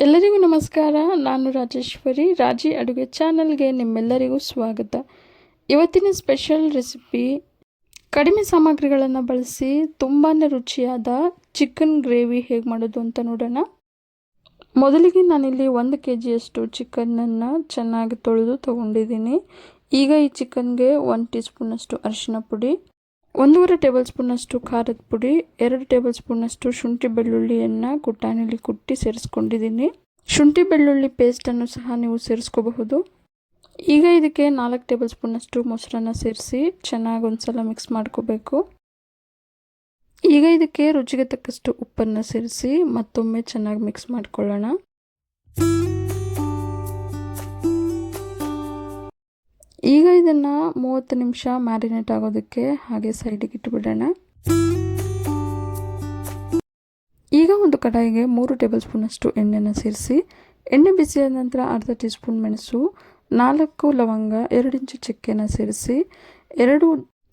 ಎಲ್ಲರಿಗೂ ನಮಸ್ಕಾರ. ನಾನು ರಾಜೇಶ್ವರಿ. ರಾಜಿ ಅಡುಗೆ ಚಾನಲ್ಗೆ ನಿಮ್ಮೆಲ್ಲರಿಗೂ ಸ್ವಾಗತ. ಇವತ್ತಿನ ಸ್ಪೆಷಲ್ ರೆಸಿಪಿ, ಕಡಿಮೆ ಸಾಮಗ್ರಿಗಳನ್ನು ಬಳಸಿ ತುಂಬಾ ರುಚಿಯಾದ ಚಿಕನ್ ಗ್ರೇವಿ ಹೇಗೆ ಮಾಡೋದು ಅಂತ ನೋಡೋಣ. ಮೊದಲಿಗೆ ನಾನಿಲ್ಲಿ ಒಂದು ಕೆ ಜಿಯಷ್ಟು ಚಿಕನನ್ನು ಚೆನ್ನಾಗಿ ತೊಳೆದು ತೊಗೊಂಡಿದ್ದೀನಿ. ಈಗ ಈ ಚಿಕನ್ಗೆ ಒಂದು ಟೀ ಸ್ಪೂನಷ್ಟು ಅರಿಶಿನ ಪುಡಿ ಒಂದೂವರೆ ಟೇಬಲ್ ಸ್ಪೂನಷ್ಟು ಖಾರದ ಪುಡಿ, ಎರಡು ಟೇಬಲ್ ಸ್ಪೂನಷ್ಟು ಶುಂಠಿ ಬೆಳ್ಳುಳ್ಳಿಯನ್ನು ಕುಟ್ಟಾಣಿಲಿ ಕುಟ್ಟಿ ಸೇರಿಸ್ಕೊಂಡಿದ್ದೀನಿ. ಶುಂಠಿ ಬೆಳ್ಳುಳ್ಳಿ ಪೇಸ್ಟನ್ನು ಸಹ ನೀವು ಸೇರಿಸ್ಕೋಬಹುದು. ಈಗ ಇದಕ್ಕೆ ನಾಲ್ಕು ಟೇಬಲ್ ಸ್ಪೂನಷ್ಟು ಮೊಸರನ್ನು ಸೇರಿಸಿ ಚೆನ್ನಾಗಿ ಒಂದ್ಸಲ ಮಿಕ್ಸ್ ಮಾಡ್ಕೋಬೇಕು. ಈಗ ಇದಕ್ಕೆ ರುಚಿಗೆ ತಕ್ಕಷ್ಟು ಉಪ್ಪನ್ನು ಸೇರಿಸಿ ಮತ್ತೊಮ್ಮೆ ಚೆನ್ನಾಗಿ ಮಿಕ್ಸ್ ಮಾಡ್ಕೊಳ್ಳೋಣ. ಈಗ ಇದನ್ನು ಮೂವತ್ತು ನಿಮಿಷ ಮ್ಯಾರಿನೇಟ್ ಆಗೋದಕ್ಕೆ ಹಾಗೆ ಸೈಡಿಗೆ ಇಟ್ಟುಬಿಡೋಣ ಈಗ ಒಂದು ಕಡಾಯಿಗೆ ಮೂರು ಟೇಬಲ್ ಸ್ಪೂನಷ್ಟು ಎಣ್ಣೆನ ಸೇರಿಸಿ, ಎಣ್ಣೆ ಬಿಸಿಯಾದ ನಂತರ ಅರ್ಧ ಟೀ ಸ್ಪೂನ್ ಮೆಣಸು, ನಾಲ್ಕು ಲವಂಗ, ಎರಡು ಇಂಚು ಚಕ್ಕೆನ ಸೇರಿಸಿ, ಎರಡು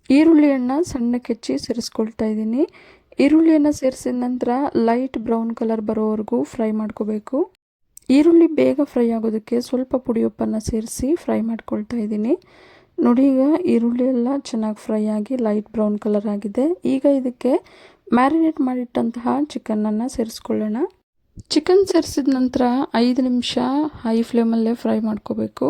ಈರುಳ್ಳಿಯನ್ನು ಸಣ್ಣ ಹೆಚ್ಚಿ ಸೇರಿಸ್ಕೊಳ್ತಾ ಇದ್ದೀನಿ. ಈರುಳ್ಳಿಯನ್ನು ಸೇರಿಸಿದ ನಂತರ ಲೈಟ್ ಬ್ರೌನ್ ಕಲರ್ ಬರೋವರೆಗೂ ಫ್ರೈ ಮಾಡ್ಕೋಬೇಕು. ಈರುಳ್ಳಿ ಬೇಗ ಫ್ರೈ ಆಗೋದಕ್ಕೆ ಸ್ವಲ್ಪ ಪುಡಿಯೊಪ್ಪನ್ನು ಸೇರಿಸಿ ಫ್ರೈ ಮಾಡ್ಕೊಳ್ತಾ ಇದ್ದೀನಿ. ನೋಡಿ, ಈಗ ಈರುಳ್ಳಿ ಎಲ್ಲ ಚೆನ್ನಾಗಿ ಫ್ರೈ ಆಗಿ ಲೈಟ್ ಬ್ರೌನ್ ಕಲರ್ ಆಗಿದೆ. ಈಗ ಇದಕ್ಕೆ ಮ್ಯಾರಿನೇಟ್ ಮಾಡಿಟ್ಟಂತಹ ಚಿಕನನ್ನು ಸೇರಿಸ್ಕೊಳ್ಳೋಣ. ಚಿಕನ್ ಸೇರಿಸಿದ ನಂತರ ಐದು ನಿಮಿಷ ಹೈ ಫ್ಲೇಮಲ್ಲೇ ಫ್ರೈ ಮಾಡ್ಕೋಬೇಕು.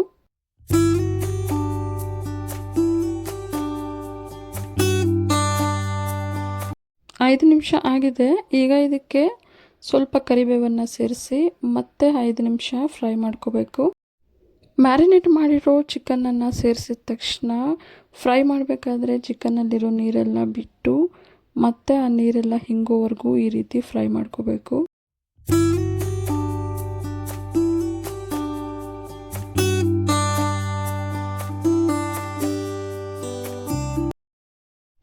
ಐದು ನಿಮಿಷ ಆಗಿದೆ. ಈಗ ಇದಕ್ಕೆ ಸ್ವಲ್ಪ ಕರಿಬೇವನ್ನು ಸೇರಿಸಿ ಮತ್ತೆ ಐದು ನಿಮಿಷ ಫ್ರೈ ಮಾಡ್ಕೋಬೇಕು. ಮ್ಯಾರಿನೇಟ್ ಮಾಡಿರೋ ಚಿಕನನ್ನು ಸೇರಿಸಿದ ತಕ್ಷಣ ಫ್ರೈ ಮಾಡಬೇಕಾದ್ರೆ ಚಿಕನ್ನಲ್ಲಿರೋ ನೀರೆಲ್ಲ ಬಿಟ್ಟು ಮತ್ತೆ ಆ ನೀರೆಲ್ಲ ಹಿಂಗೋವರೆಗೂ ಈ ರೀತಿ ಫ್ರೈ ಮಾಡ್ಕೋಬೇಕು.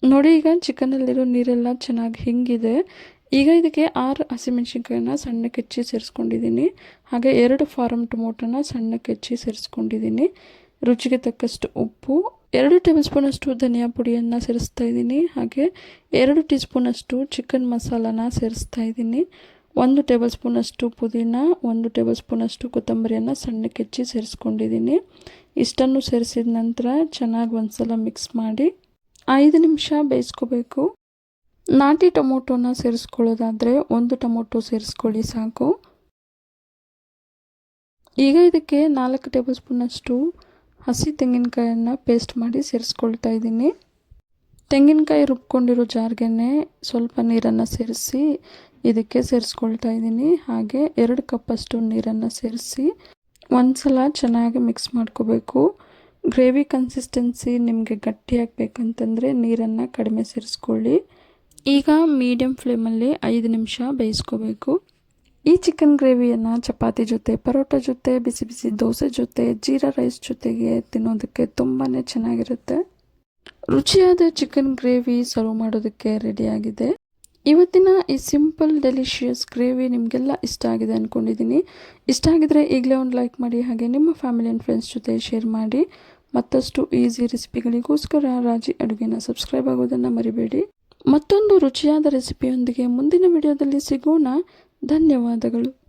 ನೋಡಿ ಈಗ ಚಿಕನಲ್ಲಿರೋ ನೀರೆಲ್ಲ ಚೆನ್ನಾಗಿ ಹಿಂಗಿದೆ. ಈಗ ಇದಕ್ಕೆ ಆರು ಹಸಿಮೆಣ್ಸಿನ್ಕಾಯಿನ ಸಣ್ಣಕ್ಕೆ ಹೆಚ್ಚಿ ಸೇರಿಸ್ಕೊಂಡಿದ್ದೀನಿ. ಹಾಗೆ ಎರಡು ಫಾರಮ್ ಟೊಮೊಟೊನ ಸಣ್ಣಕ್ಕೆ ಹೆಚ್ಚಿ ಸೇರಿಸ್ಕೊಂಡಿದ್ದೀನಿ. ರುಚಿಗೆ ತಕ್ಕಷ್ಟು ಉಪ್ಪು, ಎರಡು ಟೇಬಲ್ ಸ್ಪೂನಷ್ಟು ಧನಿಯಾ ಪುಡಿಯನ್ನು ಸೇರಿಸ್ತಾ ಇದ್ದೀನಿ. ಹಾಗೆ ಎರಡು ಟೀ ಸ್ಪೂನಷ್ಟು ಚಿಕನ್ ಮಸಾಲಾನ ಸೇರಿಸ್ತಾ ಇದ್ದೀನಿ. ಒಂದು ಟೇಬಲ್ ಸ್ಪೂನಷ್ಟು ಪುದೀನ, ಒಂದು ಟೇಬಲ್ ಸ್ಪೂನಷ್ಟು ಕೊತ್ತಂಬರಿಯನ್ನು ಸಣ್ಣಕ್ಕೆ ಹೆಚ್ಚಿ ಸೇರಿಸ್ಕೊಂಡಿದ್ದೀನಿ. ಇಷ್ಟನ್ನು ಸೇರಿಸಿದ ನಂತರ ಚೆನ್ನಾಗಿ ಒಂದು ಸಲ ಮಿಕ್ಸ್ ಮಾಡಿ ಐದು ನಿಮಿಷ ಬೇಯಿಸ್ಕೋಬೇಕು. ನಾಟಿ ಟೊಮೊಟೊನ ಸೇರಿಸ್ಕೊಳ್ಳೋದಾದರೆ ಒಂದು ಟೊಮೊಟೊ ಸೇರಿಸ್ಕೊಳ್ಳಿ ಸಾಕು. ಈಗ ಇದಕ್ಕೆ ನಾಲ್ಕು ಟೇಬಲ್ ಸ್ಪೂನಷ್ಟು ಹಸಿ ತೆಂಗಿನಕಾಯನ್ನು ಪೇಸ್ಟ್ ಮಾಡಿ ಸೇರಿಸ್ಕೊಳ್ತಾ ಇದ್ದೀನಿ. ತೆಂಗಿನಕಾಯಿ ರುಬ್ಕೊಂಡಿರೋ ಜಾರ್ಗೆನೆ ಸ್ವಲ್ಪ ನೀರನ್ನು ಸೇರಿಸಿ ಇದಕ್ಕೆ ಸೇರಿಸ್ಕೊಳ್ತಾ ಇದ್ದೀನಿ. ಹಾಗೆ ಎರಡು ಕಪ್ಪಷ್ಟು ನೀರನ್ನು ಸೇರಿಸಿ ಒಂದು ಸಲ ಚೆನ್ನಾಗಿ ಮಿಕ್ಸ್ ಮಾಡ್ಕೋಬೇಕು. ಗ್ರೇವಿ ಕನ್ಸಿಸ್ಟೆನ್ಸಿ ನಿಮಗೆ ಗಟ್ಟಿಯಾಗಬೇಕಂತಂದರೆ ನೀರನ್ನು ಕಡಿಮೆ ಸೇರಿಸ್ಕೊಳ್ಳಿ. ಈಗ ಮೀಡಿಯಮ್ ಫ್ಲೇಮಲ್ಲಿ ಐದು ನಿಮಿಷ ಬೇಯಿಸ್ಕೋಬೇಕು. ಈ ಚಿಕನ್ ಗ್ರೇವಿಯನ್ನು ಚಪಾತಿ ಜೊತೆ, ಪರೋಟ ಜೊತೆ, ಬಿಸಿ ಬಿಸಿ ದೋಸೆ ಜೊತೆ, ಜೀರಾ ರೈಸ್ ಜೊತೆಗೆ ತಿನ್ನೋದಕ್ಕೆ ತುಂಬಾ ಚೆನ್ನಾಗಿರುತ್ತೆ. ರುಚಿಯಾದ ಚಿಕನ್ ಗ್ರೇವಿ ಸರ್ವ್ ಮಾಡೋದಕ್ಕೆ ರೆಡಿಯಾಗಿದೆ ಇವತ್ತಿನ ಈ ಸಿಂಪಲ್ ಡೆಲಿಷಿಯಸ್ ಗ್ರೇವಿ ನಿಮಗೆಲ್ಲ ಇಷ್ಟ ಆಗಿದೆ ಅಂದ್ಕೊಂಡಿದ್ದೀನಿ ಇಷ್ಟ ಆಗಿದ್ರೆ ಈಗಲೇ ಒಂದು ಲೈಕ್ ಮಾಡಿ, ಹಾಗೆ ನಿಮ್ಮ ಫ್ಯಾಮಿಲಿ ಆ್ಯಂಡ್ ಫ್ರೆಂಡ್ಸ್ ಜೊತೆ ಶೇರ್ ಮಾಡಿ. ಮತ್ತಷ್ಟು ಈಸಿ ರೆಸಿಪಿಗಳಿಗೋಸ್ಕರ ರಾಜಿ ಅಡುಗೆನ ಸಬ್ಸ್ಕ್ರೈಬ್ ಆಗೋದನ್ನು ಮರಿಬೇಡಿ. ಮತ್ತೊಂದು ರುಚಿಯಾದ ರೆಸಿಪಿಯೊಂದಿಗೆ ಮುಂದಿನ ವಿಡಿಯೋದಲ್ಲಿ ಸಿಗೋಣ. ಧನ್ಯವಾದಗಳು.